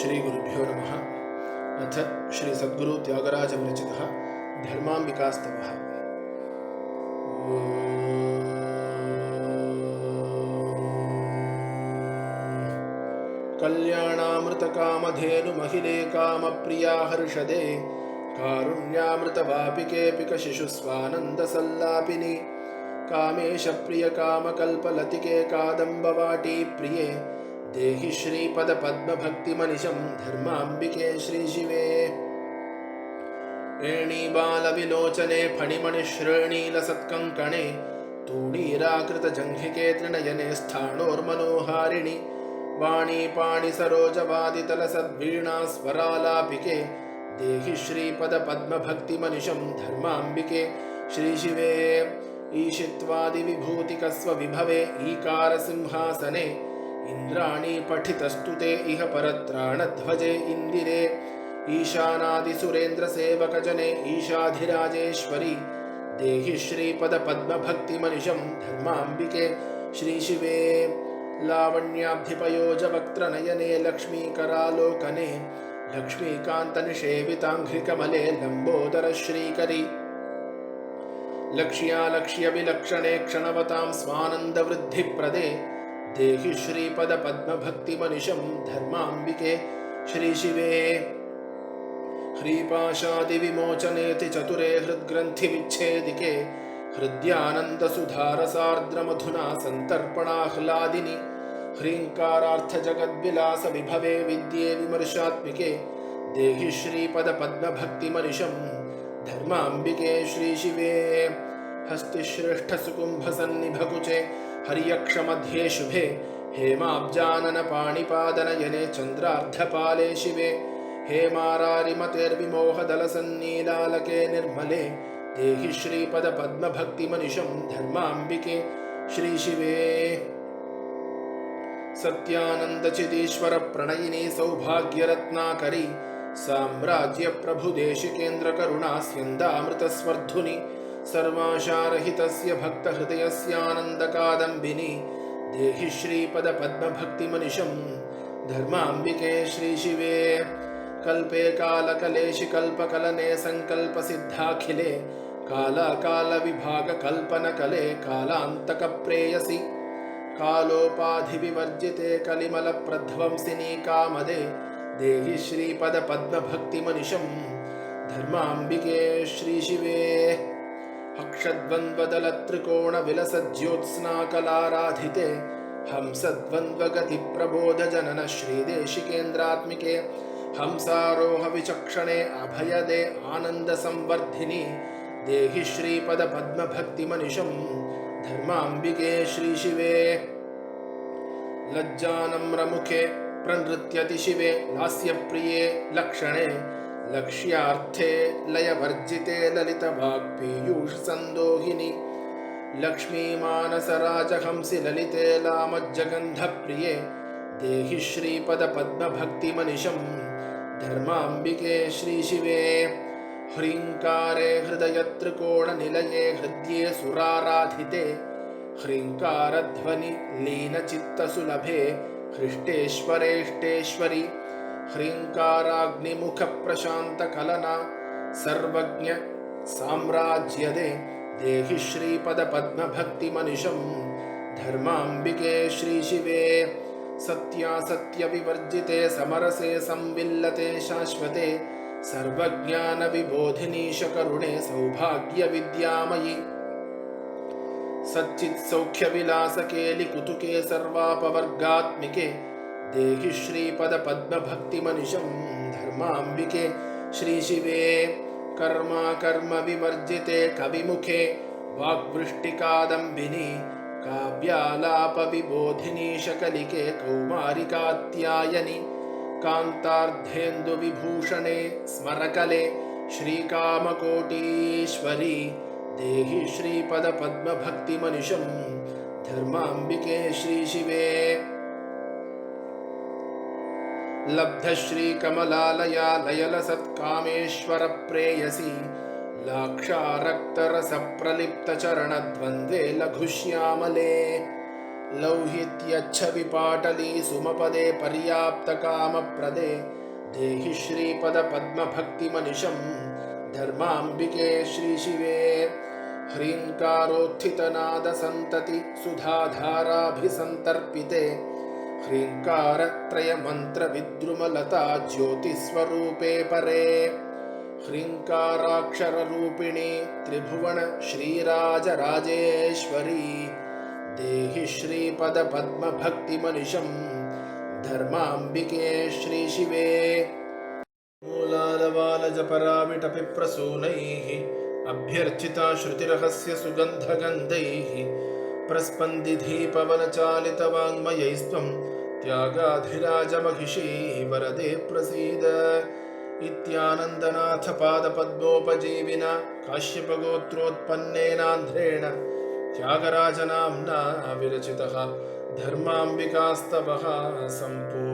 ಶ್ರೀ ಗುರುಭ್ಯೋ ನಮಃ. ಅಥ ಶ್ರೀ ಸದ್ಗುರು ತ್ಯಾಗರಾಜ ವಿರಚಿತ ಧರ್ಮಾಂಬಿಕಾಸ್ತವ. ಕಲ್ಯಾಣಾಮೃತಕಾಮಧೇನು ಮಹಿಳೆ ಕಾಮಪ್ರಿಯ ಹರ್ಷದೆ. ಕಾರುಣ್ಯಾಮೃತವಾಪಿಕೇಪಿಕ ಶಿಶುಸ್ವಾನಂದಸಲ್ಲಾಪಿನಿ ಕಾಮೇಶ ಪ್ರಿಯ ಕಾಮಕಲ್ಪಲತಿಕೆ ಕಾದಂಬವಾಟಿ ಪ್ರಿಯೇ. देहि श्रीपदपद्मभक्तिमनिशं धर्माम्बिके श्रीशिवे। एणीबालविलोचने फणिमणिश्रेणीलसत्कङ्कणे तूणीराकृतजङ्घिके त्रिनयने स्थाणोर्मनोहारिणि वाणीपाणिसरोजवादितलसद्वीणा स्वरालापिके देहि श्रीपदपद्मभक्तिमनिशं धर्माम्बिके श्रीशिवे। ईशित्वादिविभूतिकस्वविभवे ईकारसिंहासने इन्द्राणी पठितस्तु ते इह परत्राणध्वजे इन्दिरे। ईशानादिसुरेन्द्रसेवकजने ईशाधिराजेश्वरि। देहि श्रीपदपद्मभक्तिमनिशं धर्माम्बिके। श्रीशिवे लावण्याब्धिपयोजवक्त्रनयने लक्ष्मीकरालोकने। लक्ष्मीकान्तनिषेविताङ्घ्रिकमले लम्बोदरश्रीकरि। लक्ष्यालक्ष्यविलक्षणे क्षणवतां स्वानन्दवृद्धिप्रदे देहि श्रीपदपद्मभक्तिमनिशं धर्माम्बिके श्रीशिवे। ह्रीपाशादिविमोचनेति चतुरे हृद्ग्रन्थिविच्छेदिके हृद्यानन्दसुधारसार्द्रमधुना सन्तर्पणाह्लादिनि ह्रीङ्कारार्थजगद्विलासविभवे विद्ये विमर्शात्मिके देहि श्रीपदपद्मभक्तिमनिशं धर्माम्बिके श्रीशिवे। हस्तिश्रेष्ठसुकुम्भसन्निभकुचे हर्यक्षमध्ये शुभे। हेमाब्जाननपाणिपादनयने चन्द्रार्धपाले शिवे। हेमारारिमतेर्विमोहदलसन्नीलालके निर्मले। देहि श्रीपदपद्मभक्तिमनिशं धर्माम्बिके। श्रीशिवे। सत्यानन्दचिदीश्वरप्रणयिनी सौभाग्यरत्नाकरी। साम्राज्यप्रभुदेशिकेन्द्रकरुणास्यन्दामृतस्वर्धुनि सर्वाशारहितस्य भक्तहृदयस्यानन्दकादम्बिनि। देहि श्रीपदपद्मभक्तिमनिशं। धर्माम्बिके श्रीशिवे। कल्पे कालकलेशि कल्पकलने सङ्कल्पसिद्धाखिले। कालाकालविभागकल्पनकले कालान्तकप्रेयसि। कालोपाधिविवर्जिते कलिमलप्रध्वंसिनी कामदे। देहि श्रीपदपद्मभक्तिमनिशं। धर्माम्बिके श्रीशिवे हक्षद्वन्द्वदलत्रिकोणविलसज्योत्स्नाकलाराधिते हंसद्वन्द्वगतिप्रबोधजनन श्रीदेशिकेन्द्रात्मिके हंसारोहविचक्षणे अभयदे आनन्दसंवर्धिनि देहि श्रीपदपद्मभक्तिमनिशं धर्माम्बिके श्रीशिवे लज्जानम्रमुखे प्रनृत्यति शिवे लास्यप्रिये लक्षणे लक्ष्यार्थे लयवर्जिते ललितवाक्पीयूषसन्दोहिनि लक्ष्मीमानसराजहंसि ललिते लामज्जगन्धप्रिये देहि श्रीपदपद्मभक्तिमनिशं धर्माम्बिके श्रीशिवे। ह्रीङ्कारे हृदयत्रिकोणनिलये हृद्ये सुराराधिते ह्रीङ्कारध्वनि लीनचित्तसुलभे हृष्टेश्वरेष्टेश्वरि ह्रीङ्काराग्निमुखप्रशान्तकलना सर्वज्ञ साम्राज्यदे देहि श्रीपदपद्मभक्तिमनिशं धर्माम्बिके श्रीशिवे सत्यासत्यविवर्जिते समरसे संविल्लते शाश्वते सर्वज्ञानविबोधिनीशकरुणे सौभाग्यविद्यामयि। सच्चित्सौख्यविलासकेलिकुतुके सर्वापवर्गात्मिके देहि श्रीपदपद्मभक्तिमनिशं धर्माम्बिके श्रीशिवे कर्माकर्मविवर्जिते कविमुखे वाग्वृष्टिकादम्बिनि काव्यालापविबोधिनी शकलिके कौमारिकात्यायनि कान्तार्धेन्दुविभूषणे स्मरकले श्रीकामकोटीश्वरी देहि श्रीपदपद्मभक्तिमनिशं धर्माम्बिके श्रीशिवे लब्धश्रीकमलालया लयलसत्कामेश्वरप्रेयसी लाक्षारक्तरसप्रलिप्तचरणद्वन्द्वे लघुश्यामले। लौहित्यच्छ विपाटली सुमपदे पर्याप्तकामप्रदे। देहि श्रीपदपद्मभक्तिमनिशं धर्माम्बिके श्रीशिवे। ह्रीङ्कारोत्थितनादसन्तति सुधाधाराभिसन्तर्पिते ह्रीङ्कारत्रयमन्त्रविद्रुमलता ज्योतिस्वरूपे परे। ह्रीङ्काराक्षररूपिणी त्रिभुवन श्रीराजराजेश्वरी। देहि श्रीपदपद्मभक्तिमनिशं धर्माम्बिके श्रीशिवे। मूलालवालजपराविटपिप्रसूनैः अभ्यर्चिता श्रुतिरहस्य सुगन्धगन्धैः। प्रस्पन्दिधीपवनचालितवाङ्मयैस्त्वं त्यागाधिराजमहिषी वरदे प्रसीद। इत्यानन्दनाथपादपद्मोपजीविना काश्यपगोत्रोत्पन्नेनान्ध्रेण त्यागराजनाम्ना विरचितः धर्माम्बिकास्तवः सम्पूर्णः